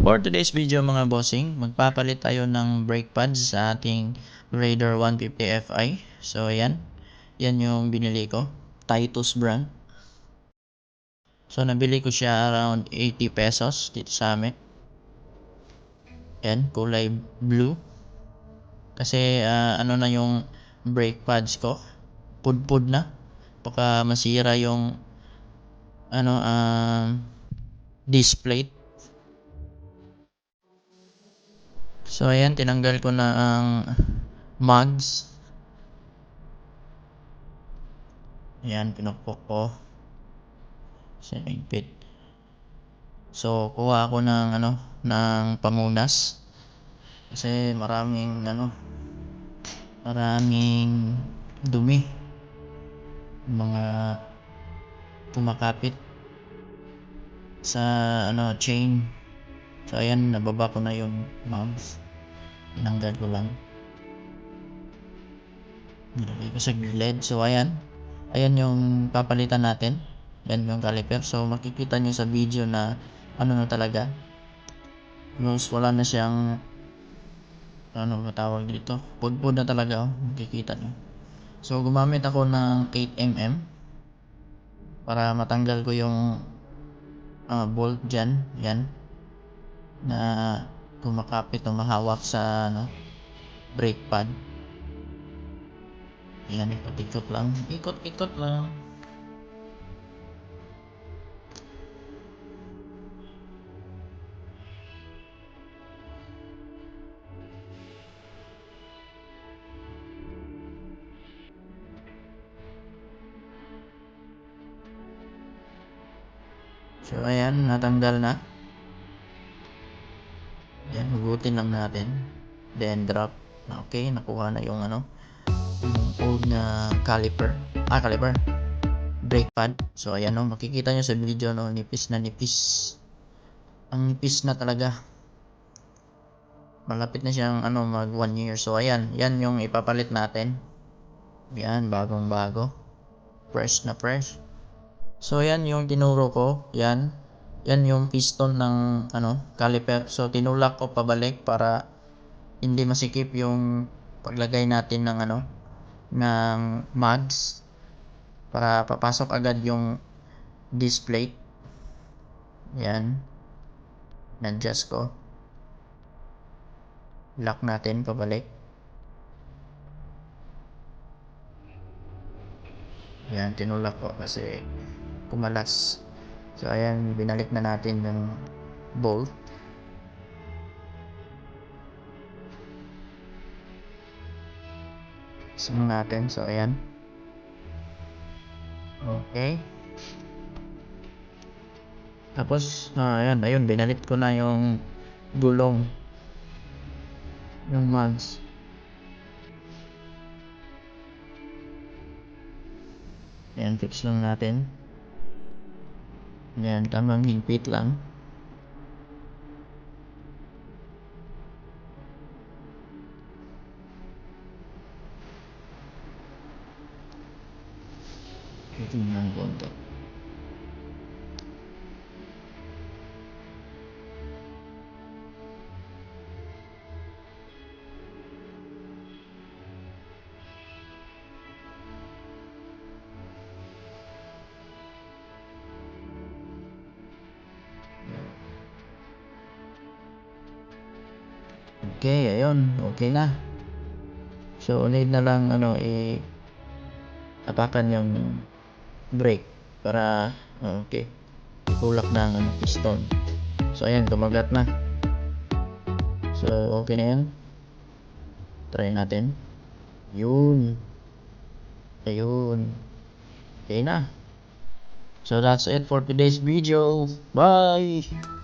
For today's video mga bossing, magpapalit tayo ng brake pads sa ating Raider 150 Fi. So ayan, yan yung binili ko, Titus brand. So nabili ko siya around 80 pesos dito sa amin. Yan, kulay blue. Kasi ah, ano na yung brake pads ko, pudpud na. Baka masira yung ano um disc plate. So ayan, tinanggal ko na ang mugs. Ayan, pinukpok ko. Sinigpit. So, kuha ako ng ano, ng pamunas. Kasi maraming ano, maraming dumi. Mga pumakapit sa ano, chain. So ayan, nababa ko na yung mugs. Tinanggal ko lang. Nilagay ko sa gilid. So ayan. Ayan yung papalitan natin. Yan yung caliper. So makikita nyo sa video na ano na talaga. Yung wala na siyang ano ba tawag dito. Pudpud na talaga. Oh. Makikita nyo. So gumamit ako ng 8mm para matanggal ko yung uh, bolt dyan. Yan. Na kumakapit o mahawak sa ano, brake pad. Yan, ikot-ikot lang. Ikot-ikot lang. So ayan, natanggal na. Yan, hugutin lang natin. Then drop. Okay, nakuha na yung ano, yung old na caliper. Ah, caliper. Brake pad. So ayan no, makikita nyo sa video no, nipis na nipis. Ang nipis na talaga. Malapit na siyang ano, mag 1 year. So ayan, yan yung ipapalit natin. Yan, bagong bago. Fresh na fresh. So yan yung tinuro ko, yan. Yan yung piston ng ano, caliper. So tinulak ko pabalik para hindi masikip yung paglagay natin ng ano, ng mugs para papasok agad yung disc plate. Yan. Nadjust ko. Lock natin pabalik. Yan, tinulak ko kasi kumalas. So ayan, binalik na natin yung bolt. Sum natin. So ayan. Okay. Tapos, ah, ayan, ayun, binalit ko na yung gulong. Yung mugs. Ayan, fix lang natin. Ayan, tamang higpit lang. Tingnan konti. Okay, ayun. Okay na. So, need na lang, ano, i apakan yung brake para, okay, ikulak na ang ano, piston. So, ayan, kumagat na. So, okay na yan. Try natin. Yun. Ayun. Okay na. So, that's it for today's video. Bye!